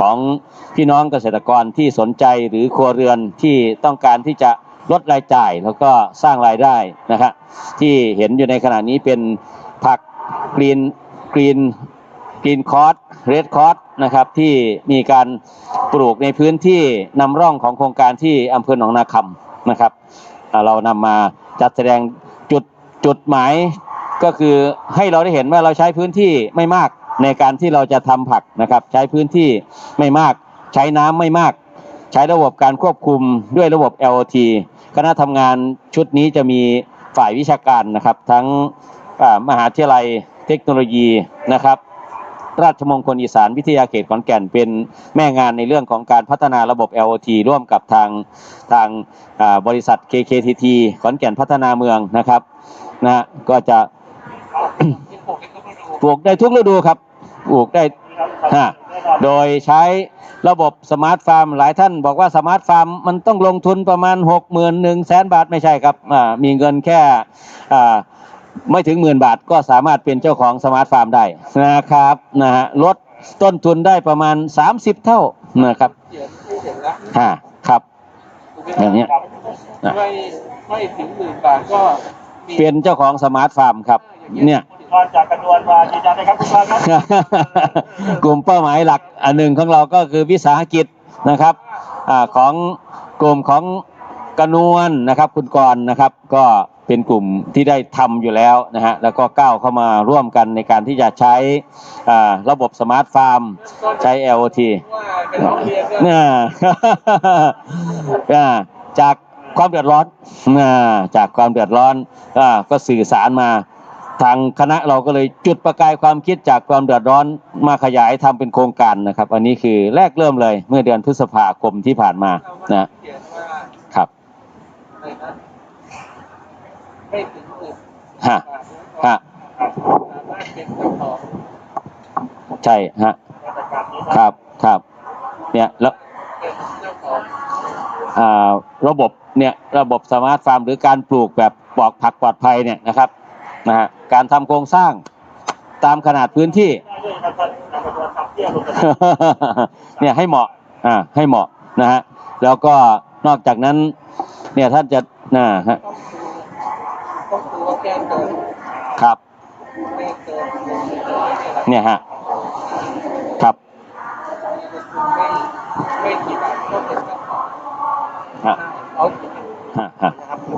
ของพี่น้องเกษตรกรที่สนใจหรือครัวเรือนที่ต้องการที่จะลดรายจ่ายแล้วก็สร้างรายได้นะครับที่เห็นอยู่ในขณะนี้เป็นผักกรีนกรีนกรีนคอร์สเรดคอร์สนะครับที่มีการปลูกในพื้นที่นำร่องของโครงการที่อำเภอหนองนาคำนะครับ เรานำมาจัดแสดงจุดจุดหมายก็คือให้เราได้เห็นว่าเราใช้พื้นที่ไม่มาก ในการที่เราจะทำผักนะครับ ใช้พื้นที่ไม่มาก ใช้น้ำไม่มาก ใช้ระบบการควบคุมด้วยระบบ LOT คณะทำงานชุดนี้จะมีฝ่ายวิชาการนะครับ ทั้งมหาวิทยาลัยเทคโนโลยีนะครับ ราชมงคลอีสานวิทยาเขตขอนแก่นเป็นแม่งานในเรื่องของการพัฒนาระบบ LOT ร่วมกับทางทางบริษัท KKTT ขอนแก่นพัฒนาเมืองนะครับนะก็จะปลูกได้ทุกฤดูครับ ปลูกได้ฮะโดยใช้ระบบสมาร์ทฟาร์ม หลายท่านบอกว่าสมาร์ทฟาร์มมันต้องลงทุนประมาณ 6 1 0 0 0 0แสนบาทไม่ใช่ครับอ่ามีเงินแค่อ่าไม่ถึงหมื่นบาทก็สามารถเป็นเจ้าของสมาร์ทฟาร์มได้นะครับนะฮะลดต้นทุนได้ประมาณ 30 เท่านะครับฮะครับอย่างเนี้ยไม่ไม่ถึงหมื่นบาทก็มีเป็นเจ้าของสมาร์ทฟาร์มครับเนี่ย พรจากกระนวลมายืนยันนะครับคุณพรครับกลุ่มเป้าหมายหลักอันหนึ่งของเราก็คือวิสาหกิจนะครับอของกลุ่มของกระนวลนะครับ คุณกรนะครับ ก็เป็นกลุ่มที่ได้ทำอยู่แล้วนะฮะแล้วก็ก้าวเข้ามาร่วมกันในการที่จะใช้ระบบสมาร์ทฟาร์มใช้ LOT ว่าเป็นโรงเรียนก็เนี่ยอ่าจากความเดือดร้อนจากความเดือดร้อนก็สื่อสารมา ทางคณะเราก็เลยจุดประกายความคิดจากความเดือดร้อนมาขยายทำเป็นโครงการนะครับ อันนี้คือแรกเริ่มเลยเมื่อเดือนพฤษภาคมที่ผ่านมานะครับฮะฮะใช่ฮะครับครับเนี่ยแล้วอ่าระบบเนี่ยระบบสมาร์ทฟาร์มหรือการปลูกแบบปลอกผักปลอดภัยเนี่ยนะครับ นะฮะการทำโครงสร้างตามขนาดพื้นที่ได้ด้วยนะครับท่านจากกระนวลทำเที่ยวลงไปเนี่ยให้เหมาะอ่าให้เหมาะนะฮะแล้วก็นอกจากนั้น เนี่ยท่านจะนะฮะต้องดูต้องดูว่าแก้เกินครับไม่เกินหนึ่งร้อยเนี่ยแหละเนี่ยฮะครับไม่ไม่กี่บาทก็เป็นเจ้าของฮะเอาฮะฮะ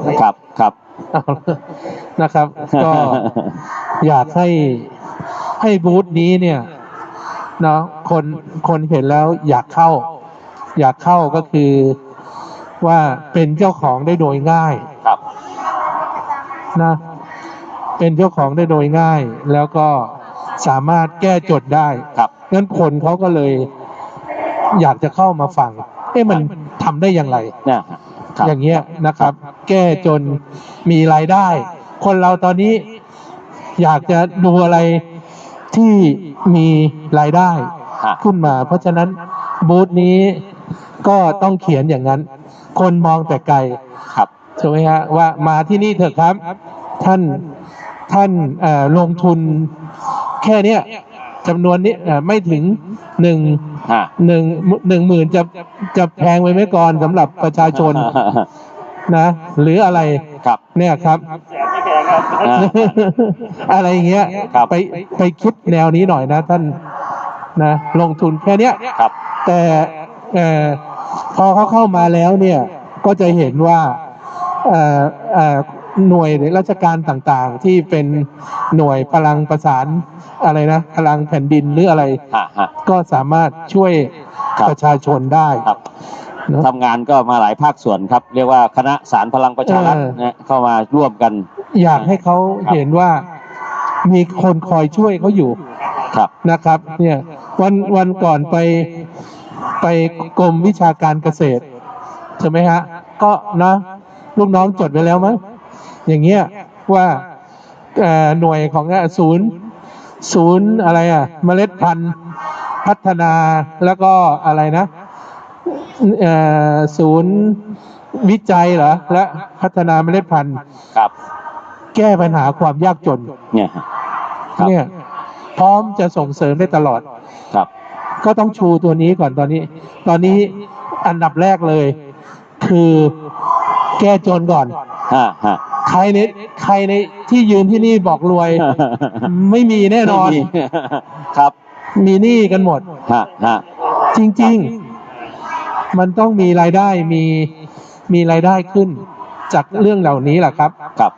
นะครับครับครับ นะครับ ก็อยากให้ให้บูธนี้เนี่ยเนาะคนคนเห็นแล้วอยากเข้า อยากเข้าก็คือว่าเป็นเจ้าของได้โดยง่ายครับนะเป็นเจ้าของได้โดยง่าย แล้วก็สามารถแก้จดได้ครับงั้นคนเขาก็เลยอยากจะเข้ามาฟังเอ๊ะมันทำได้อย่างไรเนี่ยฮะครับ อย่างเงี้ยนะครับ แก้จนมีรายได้ คนเราตอนนี้อยากจะดูอะไรที่มีรายได้ฮะขึ้นมา เพราะฉะนั้นบูธนี้ก็ต้องเขียนอย่างนั้น คนมองแต่ไกลครับใช่ไหมฮะว่ามาที่นี่เถอะครับ ท่านท่านเอ่อลงทุนแค่เนี้ย จำนวนนี้เอ่อไม่ถึงหนึ่งฮะหนึ่งหนึ่งหมื่นจะจะแพงไปไหมก่อนสำหรับประชาชนนะ หรืออะไรครับเนี่ยครับแสนที่แพงครับอ่าอะไรอย่างเงี้ยครับไปไปคิดแนวนี้หน่อยนะท่านนะลงทุนแค่เนี้ยครับ แต่เอ่อพอเขาเข้ามาแล้วเนี่ยก็จะเห็นว่าเอ่อเอ่อ หน่วยราชการต่างๆ ที่เป็นหน่วยพลังประสานอะไรนะพลังแผ่นดินหรืออะไรฮะฮะ ก็สามารถช่วยครับ ประชาชนได้ ครับเนอะทำงานก็มาหลายภาคส่วนครับ เรียกว่าคณะสารพลังประชารัฐเออ นะเข้ามาร่วมกัน อยากให้เขาเห็นว่ามีคนคอยช่วยเขาอยู่ครับ นะครับ เนี่ยวันวันก่อนไปไปกรมวิชาการเกษตรใช่ไหมฮะก็นะลูกน้องจดไว้แล้วมั้ง อย่างเงี้ยว่าเอ่อหน่วยของศูนย์ศูนย์อะไรอะเมล็ดพันธุ์พัฒนาแล้วก็อะไรนะเอ่อศูนย์วิจัยเหรอและพัฒนาเมล็ดพันธุ์ครับแก้ปัญหาความยากจน เนี่ยฮะครับเนี่ยพร้อมจะส่งเสริมได้ตลอดครับก็ก็ต้องชูตัวนี้ก่อนตอนนี้ ตอนนี้อันดับแรกเลย คือแก้จนก่อนฮะฮะ ใครในใครในที่ยืนที่นี่บอกรวย ไม่มีแน่นอนไม่มีครับ มีหนี้กันหมดฮะฮะจริง ๆ มันต้องมีรายได้มีมีรายได้ขึ้น จากเรื่องเหล่านี้แหละครับครับ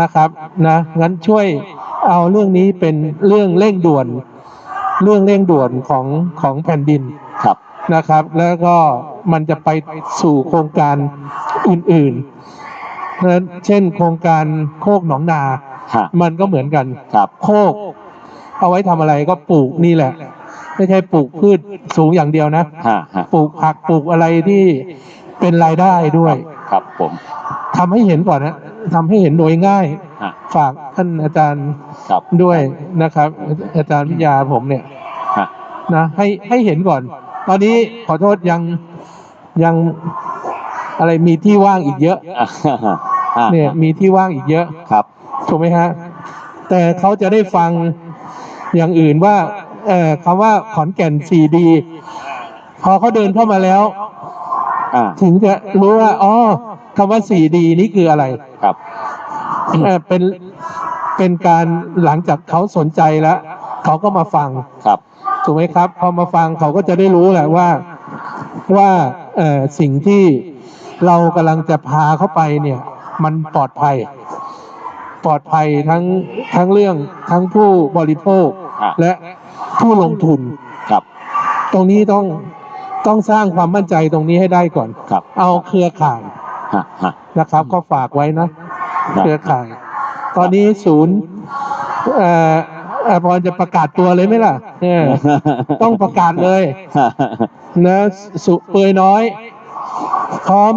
นะครับนะงั้นช่วยเอาเรื่องนี้เป็นเรื่องเร่งด่วน เรื่องเร่งด่วนของของแผ่นดินครับนะครับ แล้วก็มันจะไปสู่โครงการอื่นๆเพ ราะฉะนั้นเช่น โครงการโคกหนองนา ฮะ มันก็เหมือนกันครับ โคก เอาไว้ทำอะไรก็ปลูกนี่แหละ ไม่ใช่ปลูกพืชสูงอย่างเดียวนะ ฮะฮะปลูกผักปลูกอะไรที่เป็นรายได้ด้วยครับผมทำให้เห็นก่อนนะทำให้เห็นโดยง่าย ฮะฝากท่านอาจารย์ครับ ด้วยนะครับ อาจารย์วิทยาผมเนี่ยฮะ นะให้ให้เห็นก่อน ตอนนี้ขอโทษยังยังอะไรมีที่ว่างอีกเยอะ อ่าฮะ ฮะเนี่ยมีที่ว่างอีกเยอะครับ ถูกไหมฮะแต่เขาจะได้ฟังอย่างอื่นว่าเอ่อคำว่าขอนแก่น 4D พอเขาเดินเข้ามาแล้ว อ่า ถึงจะรู้ว่าอ๋อคำว่า 4D นี่คืออะไรครับ เอ่อเป็นเป็นการหลังจากเขาสนใจแล้วเขาก็มาฟัง ครับ ถูกไหมครับ พอมาฟังเขาก็จะได้รู้แหละว่าว่าเอ่อสิ่งที่เรากำลังจะพาเขาไปเนี่ย มันปลอดภัย ปลอดภัยทั้งทั้งเรื่องทั้งผู้บริโภคอะ และผู้ลงทุน ครับ ตรงนี้ต้องต้องสร้างความมั่นใจตรงนี้ให้ได้ก่อน ครับเอาเครือข่ายฮะฮะ นะครับ ก็ฝากไว้นะนะเครือข่าย ตอนนี้ศูนย์เอ่อเอ่อพอจะประกาศตัวเลยไหมล่ะเออต้องประกาศเลย ฮะนะสุเปยน้อยพร้อม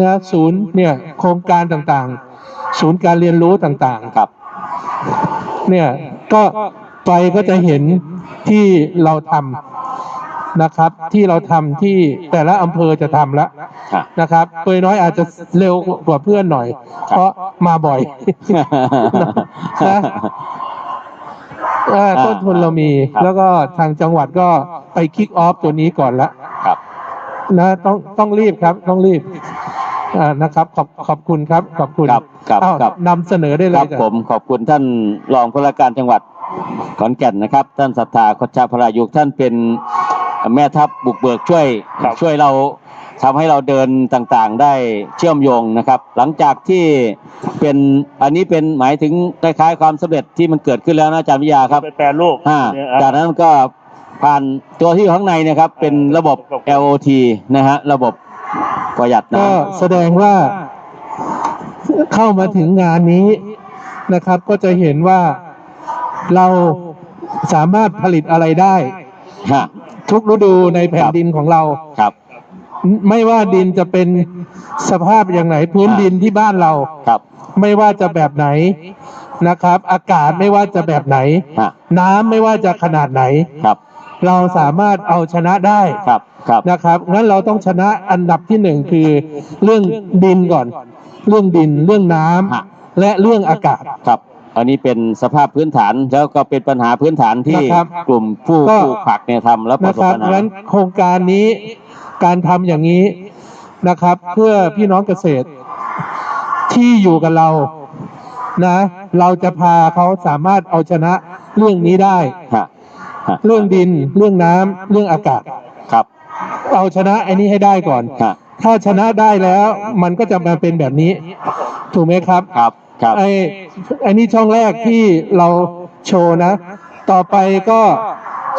นะศูนย์เนี่ยโครงการต่างๆ ศูนย์การเรียนรู้ต่างครับๆเนี่ยก็ไปก็จะเห็นที่เราทำนะครับ ที่เราทำที่แต่ละอำเภอจะทำแล้วฮะนะครับเปยน้อยอาจจะเร็วกว่าเพื่อนหน่อย เพราะมาบ่อยนะเอ่อต้นทุนเรามีครับแล้วก็ทางจังหวัดก็ไปคิกออฟตัวนี้ก่อนละครับนะต้องต้องรีบครับ ต้องรีบ อ่านะครับขอบขอบคุณครับขอบคุณครับครับอ้าวครับ นำเสนอได้เลคยรับจ้ะผมขอบคุณท่านรองผู้ว่าการจังหวัดขอนแก่นนะครับ ท่านศรัทธาคชาพรายุกท่านเป็นแม่ทัพบุกเบิกช่วยครับ ช่วยเราทำให้เราเดินต่างๆ ได้เชื่อมโยงนะครับ หลังจากที่เป็นอันนี้เป็นหมายถึงคล้ายๆความสำเร็จที่มันเกิดขึ้นแล้วนะอาจารย์วิทยาครับ ไปแปรรูปอ่าเนี่ยอะ จากนั้นก็ผ่านตัวที่อยู่ข้างในนะครับเป็นระบบ LOT นะฮะระบบ ประหยัดก็น้แสดงว่าเข้ามาถึงงานนี้นะครับ ก็จะเห็นว่าเราสามารถผลิตอะไรได้ำฮะ ทุกฤดูในแผ่นดินของเรา ครับ ไม่ว่าดินจะเป็นสภาพอย่างไหนพื้นดินที่บ้านเรา ครับ ไม่ว่าจะแบบไหนนะครับ อากาศไม่ว่าจะแบบไหน ฮะ น้ำไม่ว่าจะขนาดไหน ครับ เราสามารถเอาชนะได้ครับครับ นะครับงั้นเราต้องชนะอันดับที่หนึ่งคือเรื่องดินก่อน เรื่องดินเรื่องน้ำฮะ และเรื่องอากาศ ครับ อันนี้เป็นสภาพพื้นฐานแล้วก็เป็นปัญหาพื้นฐานที่นะครับกลุ่มผู้ก็ ปลูกผักเนี่ยทำแล้วประนะสบครับปัญหางั้นโครงการนี้การทำอย่างนี้นะครับ เพื่อพี่น้องเกษตรที่อยู่กับเรานะ เราจะพาเขาสามารถเอาชนะเรื่องนี้ได้ ฮะฮะ เรื่องดิน เรื่องน้ำเรื่องอากาศ ครับ เอาชนะไอ้นี้ให้ได้ก่อน ฮะ ถ้าชนะได้แล้วมันก็จะมาเป็นแบบนี้ ถูกไหมครับครับ ครับ ไอ้ไอ้นี่ช่องแรกที่เราโชว์นะ ต่อไปก็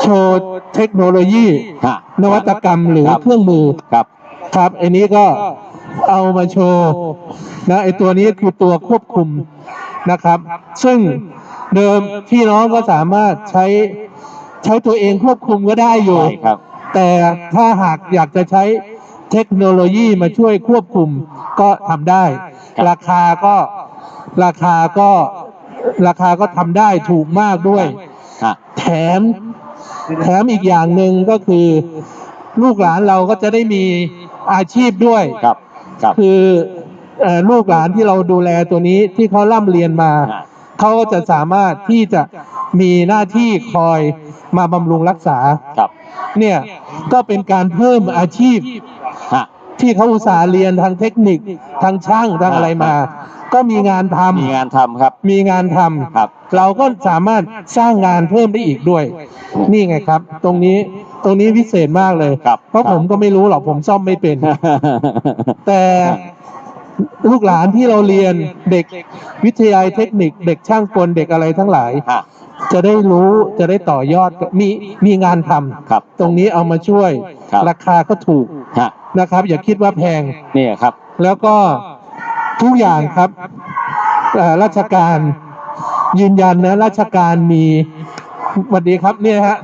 โชว์เทคโนโลยี ฮะ นวัตกรรมหรือครับ เครื่องมือ ครับ ครับไอ้นี้ก็เอามาโชว์นะไอ้ตัวนี้คือตัวควบคุมนะครับ ซึ่งเดิมพี่น้องก็สามารถใช้ ใช้ตัวเองควบคุมก็ได้อยู่ ใช่ครับ แต่ถ้าหากอยากจะใช้เทคโนโลยีมาช่วยควบคุมก็ทำได้ครับราคาก็ราคาก็ราคาก็ทำได้ถูกมากด้วย ฮะ แถมแถมอีกอย่างหนึ่งก็คือ ลูกหลานเราก็จะได้มีอาชีพด้วย ครับ ครับคือเอ่อลูกหลานที่เราดูแลตัวนี้ที่เขาร่ำเรียนมา ฮะ เขาก็จะสามารถที่จะมีหน้าที่คอยมาบำรุงรักษา ครับเนี่ยก็เป็นการเพิ่มอาชีพฮะ ที่เขาอุตส่าห์เรียนทางเทคนิคทางช่างทางอะไรมา ก็มีงานทำ มีงานทำครับ มีงานทำครับเราก็สามารถสร้างงานเพิ่มได้อีกด้วย นี่ไงครับ ตรงนี้ตรงนี้พิเศษมากเลย ครับเพราะผมก็ไม่รู้หรอกผมซ่อมไม่เป็น แต่ ลูกหลานที่เราเรียนเด็กวิทยาลัยเทคนิค เด็กช่างกลเด็กอะไรทั้งหลาย ฮะ จะได้รู้จะได้ต่อยอดมีมีงานทำครับตรงนี้เอามาช่วยครับราคาก็ถูกฮะนะครับ อย่าคิดว่าแพงนี่ครับ แล้วก็ทุกอย่างครับเอ่อราชการยืนยันนะราชการมีสวัสดีครับเนี่ยฮะ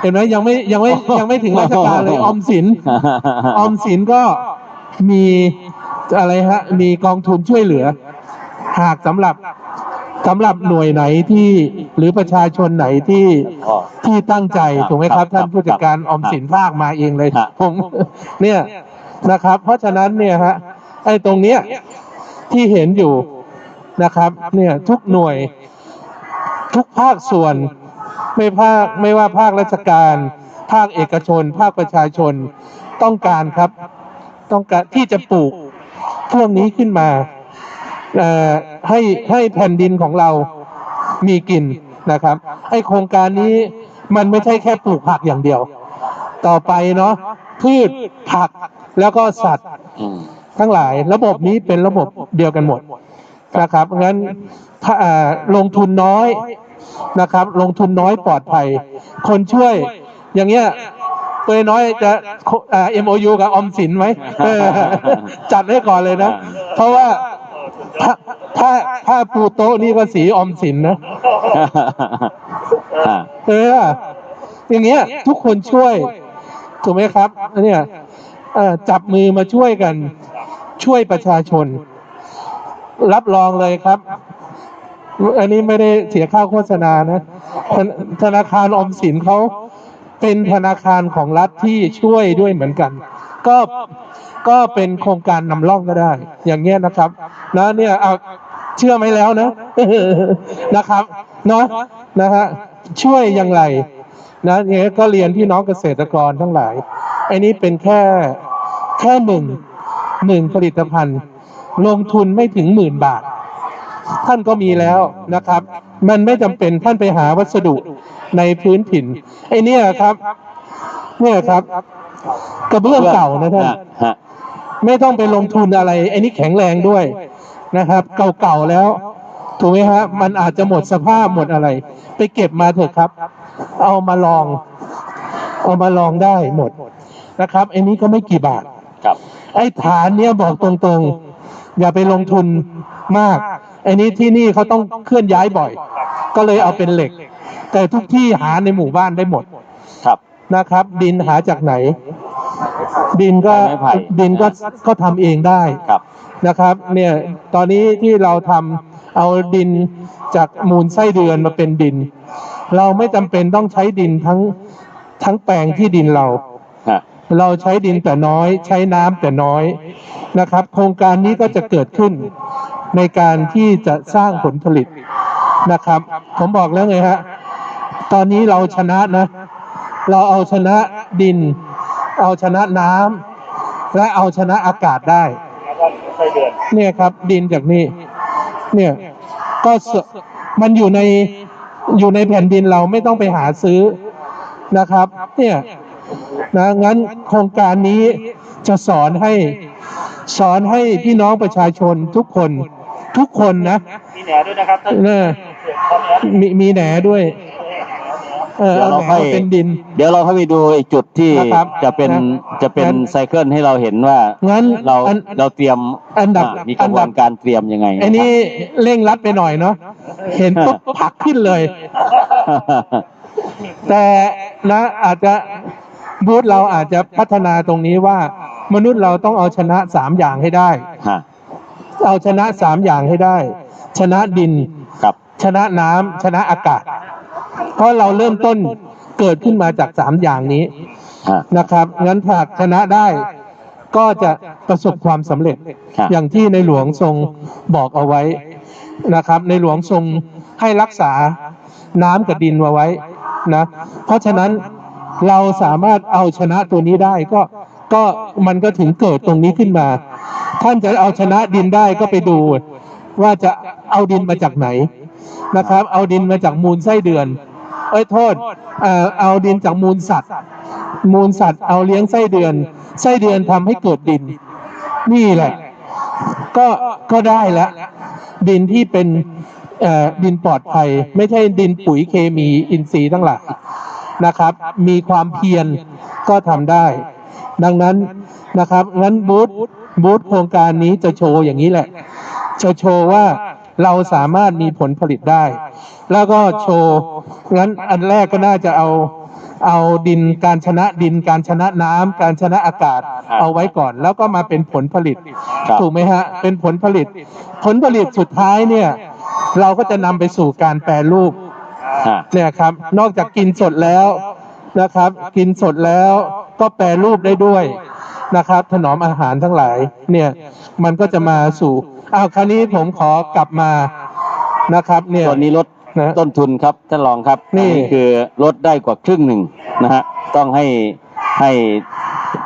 เห็นไหมยังไม่ยังไม่ยังไม่ถึงราชการเลยออมสิน ออมสินก็มี อะไรฮะ มีกองทุนช่วยเหลือ หากสำหรับสำหรับหน่วยไหนที่หรือประชาชนไหนที่อ๋อ ที่ตั้งใจครับถูกไหมครับครับท่านผู้จัดการครับออมสินภาคมาเองเลยครับ ผมเนี่ยนะครับ เพราะฉะนั้นเนี่ยฮะไอ้ตรงเนี้ยที่เห็นอยู่นะครับ เนี่ยทุกหน่วยทุกภาคส่วนไม่ภาคไม่ว่าภาคราชการ ภาคเอกชน ภาคประชาชนต้องการครับ ต้องการที่จะปลูก พวกนี้ขึ้นมาให้ให้แผ่นดินของเรามีกินนะครับไอโครงการนี้มันไม่ใช่แค่ปลูกผักอย่างเดียว ต่อไปเนาะพืชผักแล้วก็สัตว์ทั้งหลายระบบนี้เป็นระบบเดียวกันหมดนะครับงั้นลงทุนน้อยนะครับ ลงทุนน้อยปลอดภัย คนช่วยอย่างเงี้ย เปยน้อยจะอ่า MOU กับออมสินไหมเออจัดให้ก่อนเลยนะ เพราะว่าถ้าถ้าถ้าปูโต๊ะนี่ก็สีออมสินนะฮะเอออย่างเงี้ย ทุกคนช่วยถูกไหมครับเนี่ยเอ่อจับมือมาช่วยกัน ช่วยประชาชน รับรองเลยครับ อันนี้ไม่ได้เสียค่าโฆษณานะ ธนธนาคารออมสินเขา เป็นธนาคารของรัฐที่ช่วยด้วยเหมือนกัน ก็ก็เป็นโครงการนำร่องก็ได้ อย่างเงี้ยนะครับนะเนี่ยเอาเชื่อไหมแล้วนะนะครับเนาะนะฮะช่วยอย่างไรนะเนี่ยก็เรียนพี่น้องเกษตรกรทั้งหลายไอ้นี้เป็นแค่แค่หนึ่งหนึ่งผลิตภัณฑ์ ลงทุนไม่ถึงหมื่นบาท ท่านก็มีแล้วนะครับ มันไม่จำเป็นท่านไปหาวัสดุในพื้นถิ่นไอ้เนี่ยครับ เนี่ยครับกระเบื้องเก่านะท่านฮะฮะไม่ต้องไปลงทุนอะไรไอ้นี่แข็งแรงด้วยนะครับ เก่าๆแล้วถูกไหมฮะมันอาจจะหมดสภาพหมดอะไร ไปเก็บมาเถอะครับ เอามาลอง เอามาลองได้หมดนะครับไอ้นี้ก็ไม่กี่บาทครับ ไอ้ฐานเนี้ยบอกตรงๆ อย่าไปลงทุนมากไอ้นี้ที่นี่เขาต้องเคลื่อนย้ายบ่อย ก็เลยเอาเป็นเหล็ก แต่ทุกที่หาในหมู่บ้านได้หมดครับนะครับ ดินหาจากไหน ดินก็ไม้ไผ่ ดินก็ก็ทำเองได้ครับ นะครับ เนี่ยตอนนี้ที่เราทำเอาดินจากมูลไส้เดือนมาเป็นดิน เราไม่จำเป็นต้องใช้ดินทั้งทั้งแปลงที่ดินเรา ฮะ เราใช้ดินแต่น้อย ใช้น้ำแต่น้อยนะครับ โครงการนี้ก็จะเกิดขึ้น ในการที่จะสร้างผลผลิตนะครับ ผมบอกแล้วไงฮะ ตอนนี้เราชนะนะ เราเอาชนะดิน เอาชนะน้ำและเอาชนะอากาศได้เนี่ยครับ ดินจากนี่เนี่ยก็มันอยู่ในอยู่ในแผ่นดินเราไม่ต้องไปหาซื้อนะครับ เนี่ยนะงั้นโครงการนี้จะสอนให้สอนให้พี่น้องประชาชนทุกคน ทุกคนนะ มีแหนด้วยนะครับท่านเนอขอแหนมีมีแหนด้วย เออเดี๋ยวเอาเราแหนค่อยมาเป็นดิน เดี๋ยวเราเข้าไปดูอีกจุดที่นะครับจะเป็นนะจะเป็นงั้น ไซเคิลให้เราเห็นว่างั้นเราอัน เราเตรียมอันดับอ่ามีกระบวอันนดับการเตรียมยังไงไอ้นี่เร่งรัดไปหน่อยเนาะเห็นปุ๊บผลักขึ้นเลยแต่นะอาจจะบูธเราอาจจะพัฒนาตรงนี้ว่ามนุษย์เราต้องเอาชนะสามอย่างให้ได้ ฮะ เอาชนะสามอย่างให้ได้ ชนะดินครับ ชนะน้ำชนะอากาศ เพราะเราเริ่มต้นเกิดขึ้นมาจากสามอย่างนี้ฮะนะครับ งั้นหากชนะได้ก็จะประสบความสำเร็จครับอย่างที่ในหลวงทรงบอกเอาไว้นะครับ ในหลวงทรงให้รักษาน้ำกับดินมาไว้นะ เพราะฉะนั้นเราสามารถเอาชนะตัวนี้ได้ก็ก็มันก็ถึงเกิดตรงนี้ขึ้นมา ท่านจะเอาชนะดินได้ก็ไปดู ว่าจะเอาดินมาจากไหนนะครับ เอาดินมาจากมูลไส้เดือน เอ้ยโทษเอ่อเอาดินจากมูลสัตว์ มูลสัตว์เอาเลี้ยงไส้เดือน ไส้เดือนทำให้เกิดดิน นี่แหละ ก็ก็ได้แล้วดินที่เป็นเอ่อดินปลอดภัย ไม่ใช่ดินปุ๋ยเคมีอินทรีย์ทั้งหลายนะครับ มีความเพียรก็ทำได้ ดังนั้นนะครับงั้นบูธ บูธโครงการนี้จะโชว์อย่างนี้แหละ จะโชว์ว่าเราสามารถมีผลผลิตได้ แล้วก็โชว์งั้นอันแรกก็น่าจะเอาเอาดินการชนะดินการชนะน้ำการชนะอากาศครับเอาไว้ก่อน แล้วก็มาเป็นผลผลิตครับถูกไหมฮะ เป็นผลผลิต ผลผลิตสุดท้ายเนี่ย เราก็จะนำไปสู่การแปรรูปอ่าเนี่ยครับ นอกจากกินสดแล้วนะครับ กินสดแล้วก็แปรรูปได้ด้วย นะครับ ถนอมอาหารทั้งหลายเนี่ยมันก็จะมาสู่อ้าวคราวนี้ผมขอกลับมานะครับเนี่ย ส่วนนี้ลดนะต้นทุนครับท่านรองครับนี่ อัคือลดได้กว่าครึ่งหนึ่งนะฮะต้องให้ให้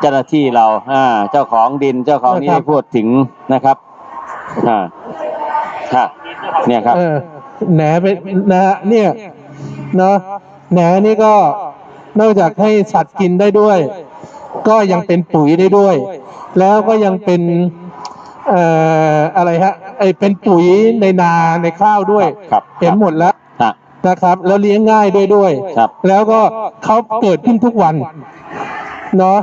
เจ้าหน้าที่เราอ่าเจ้าของดินเจ้าของนี่ได้พูดถึงนะครับอ่าค่ะเนี่ยครับ เออแหนไปนะฮะเนี่ยเนาะแหนนี่ก็นอกจากให้สัตว์กินได้ด้วย ก็ยังเป็นปุ๋ยได้ด้วย แล้วก็ยังเป็นเอ่ออะไรฮะไอเป็นปุ๋ยในนาในข้าวด้วย ครับเห็นหมดแล้วฮะ นะครับ แล้วเลี้ยงง่ายด้วยด้วย ครับ แล้วก็เขาเกิดขึ้นทุกวันเนาะ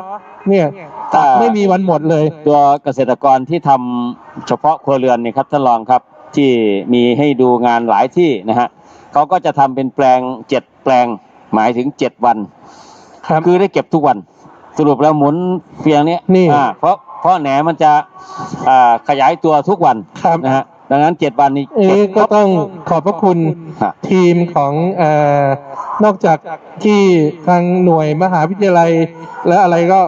เนี่ยตัดไม่มีวันหมดเลย ตัวเกษตรกรที่ทำเฉพาะครัวเรือนเนี่ยครับท่านรองครับที่มีให้ดูงานหลายที่นะฮะเขาก็จะทำเป็นแปลงเจ็ดแปลงหมายถึงเจ็ดวัน ครับ คือได้เก็บทุกวัน สรุปแล้วหมุนเพียงนี้นี่ อ่าเพราะเพราะแหนมันจะอ่าขยายตัวทุกวันครับนะฮะดังนั้นเจ็ดวันนี้ เอ๊ะก็ต้องขอบพระคุณฮะ ทีมของเอ่อนอกจากที่ทางหน่วยมหาวิทยาลัย และอะไรก็